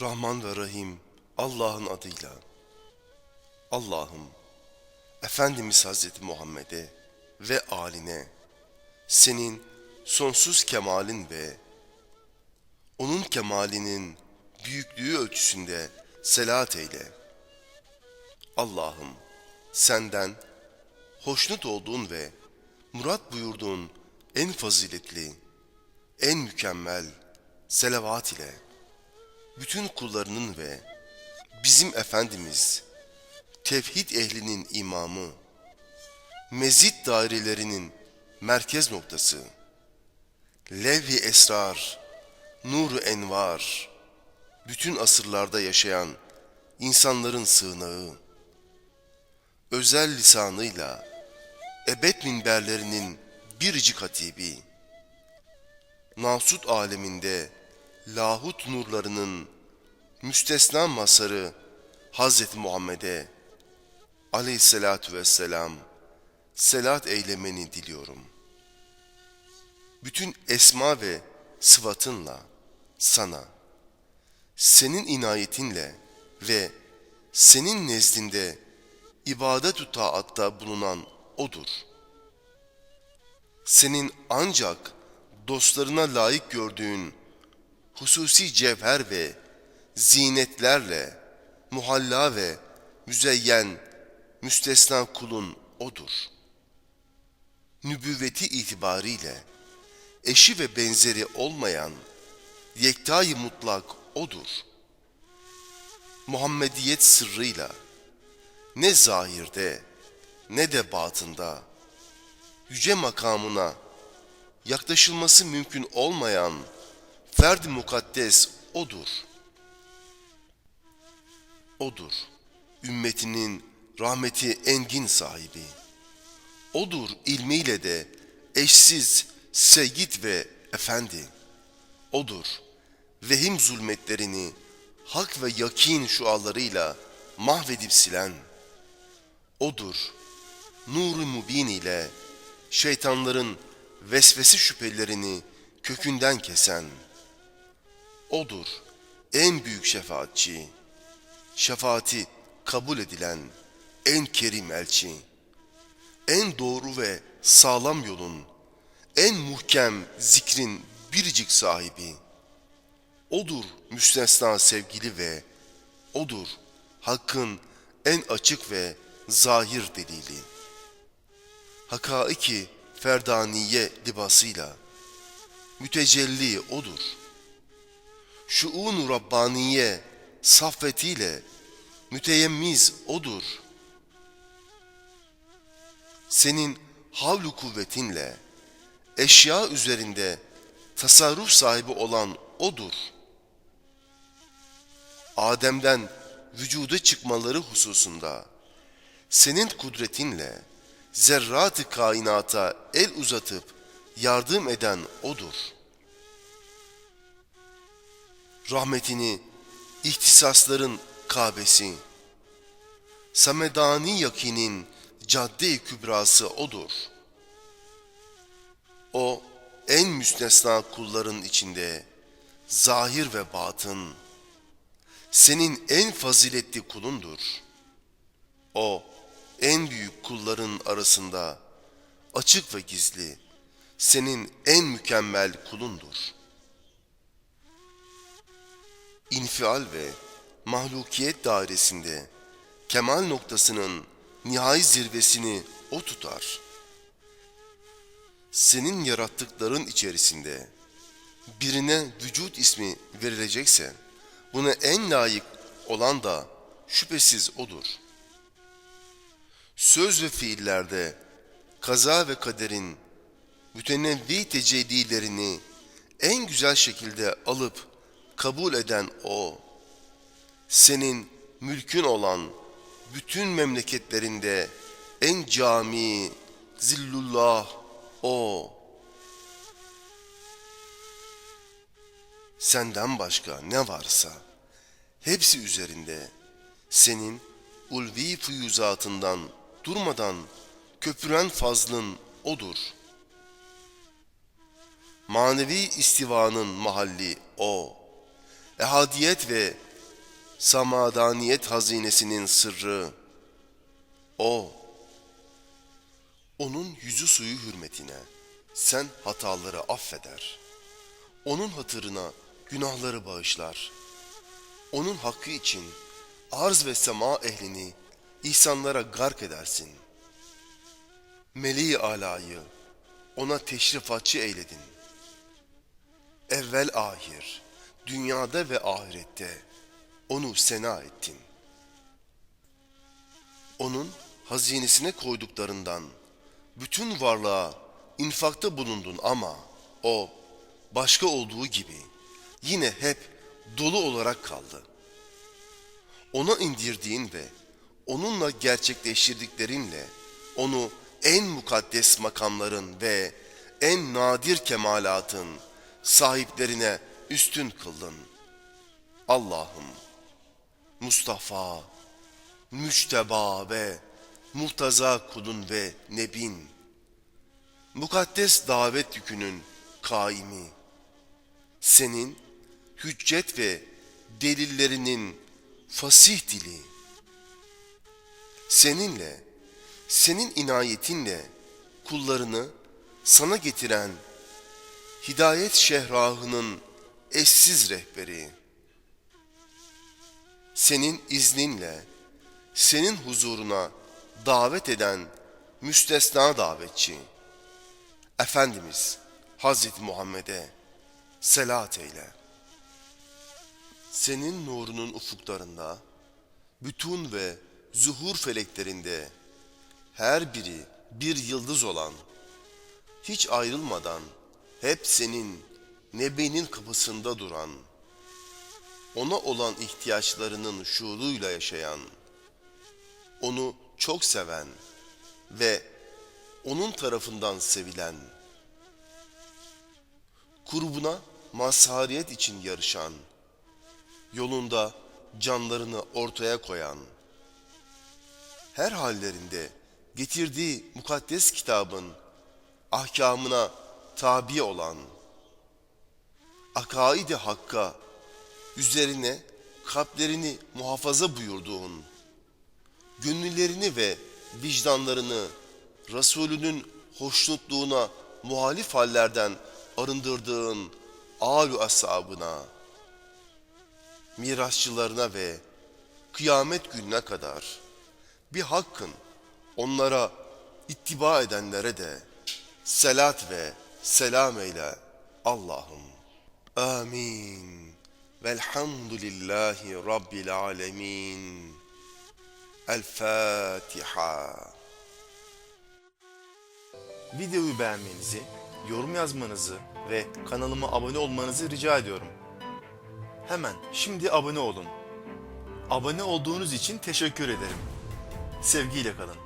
Rahman ve Rahim Allah'ın adıyla. Allah'ım, Efendimiz Hazreti Muhammed'e ve aline senin sonsuz kemalin ve onun kemalinin büyüklüğü ölçüsünde selat eyle. Allah'ım senden hoşnut olduğun ve murat buyurduğun en faziletli, en mükemmel selavat ile bütün kullarının ve bizim Efendimiz, tevhid ehlinin imamı, mezit dairelerinin merkez noktası, levh-i esrar, nur envar, bütün asırlarda yaşayan insanların sığınağı, özel lisanıyla ebed minberlerinin biricik hatibi, Nasut aleminde lahut nurlarının müstesna masarı Hazreti Muhammed'e aleyhissalatu vesselam selat eylemeni diliyorum. Bütün esma ve sıfatınla sana, senin inayetinle ve senin nezdinde ibadet-ü taatta bulunan O'dur. Senin ancak dostlarına layık gördüğün hususi cevher ve zinetlerle muhalla ve müzeyyen müstesna kulun odur. Nübüvveti itibariyle eşi ve benzeri olmayan yektayı mutlak odur. Muhammediyet sırrıyla ne zahirde ne de batında yüce makamına yaklaşılması mümkün olmayan ferd mukaddes odur. Odur. Ümmetinin rahmeti engin sahibi. Odur ilmiyle de eşsiz seyyid ve efendi. Odur. Vehim zulmetlerini hak ve yakin şualarıyla mahvedip silen. Odur. Nur-u Mubin ile şeytanların vesvese şüphelerini kökünden kesen. Odur en büyük şefaatçi. Şefaati kabul edilen en kerim elçi. En doğru ve sağlam yolun, en muhkem zikrin biricik sahibi. Odur müstesna sevgili ve odur hakkın en açık ve zahir delili. Hakaiki ferdaniye libasıyla mütecelli odur. Şuun Rabbaniye saffetiyle müteyemmiz odur. Senin havlu kuvvetinle eşya üzerinde tasarruf sahibi olan odur. Adem'den vücuda çıkmaları hususunda senin kudretinle zerrat-ı kainata el uzatıp yardım eden O'dur. Rahmetini ihtisasların Kabesi, Samedani yakinin cadde-i kübrası O'dur. O en müstesna kulların içinde zahir ve batın, senin en faziletli kulundur. O, en büyük kulların arasında açık ve gizli senin en mükemmel kulundur. İnfial ve mahlukiyet dairesinde kemal noktasının nihai zirvesini o tutar. Senin yarattıkların içerisinde birine vücut ismi verilecekse buna en layık olan da şüphesiz odur.'' söz ve fiillerde kaza ve kaderin mütenevvi tecellilerini en güzel şekilde alıp kabul eden O, senin mülkün olan bütün memleketlerinde en cami, zillullah O. Senden başka ne varsa hepsi üzerinde senin ulvi füyüzatından durmadan köpüren fazlın odur. Manevi istivanın mahalli o. Ehadiyet ve samadaniyet hazinesinin sırrı o. Onun yüzü suyu hürmetine sen hataları affeder. Onun hatırına günahları bağışlar. Onun hakkı için arz ve sema ehlini ihsanlara gark edersin. Meleği alayı ona teşrifatçı eyledin. Evvel ahir, dünyada ve ahirette onu sena ettin. Onun hazinesine koyduklarından bütün varlığa infakta bulundun ama o başka olduğu gibi yine hep dolu olarak kaldı. Ona indirdiğin ve onunla gerçekleştirdiklerinle onu en mukaddes makamların ve en nadir kemalatın sahiplerine üstün kıldın. Allah'ım Mustafa, müçteba ve muhtaza kulun ve nebin, mukaddes davet yükünün kaimi, senin hüccet ve delillerinin fasih dili, seninle, senin inayetinle kullarını sana getiren hidayet şehrahının eşsiz rehberi, senin izninle, senin huzuruna davet eden müstesna davetçi, Efendimiz Hazreti Muhammed'e selat eyle. Senin nurunun ufuklarında, bütün ve zuhur feleklerinde her biri bir yıldız olan, hiç ayrılmadan hep senin nebinin kapısında duran, ona olan ihtiyaçlarının şuuruyla yaşayan, onu çok seven ve onun tarafından sevilen, kurbuna mazhariyet için yarışan, yolunda canlarını ortaya koyan, her hallerinde getirdiği mukaddes kitabın ahkamına tabi olan, akaidi hakka üzerine kalplerini muhafaza buyurduğun, gönüllerini ve vicdanlarını Resulünün hoşnutluğuna muhalif hallerden arındırdığın âlu ashabına, mirasçılarına ve kıyamet gününe kadar bir hakkın onlara ittiba edenlere de selat ve selam eyle Allah'ım. Amin. Velhamdülillahi Rabbil alemin. El Fatiha. Videoyu beğenmenizi, yorum yazmanızı ve kanalıma abone olmanızı rica ediyorum. Hemen şimdi abone olun. Abone olduğunuz için teşekkür ederim. Sevgiyle kalın.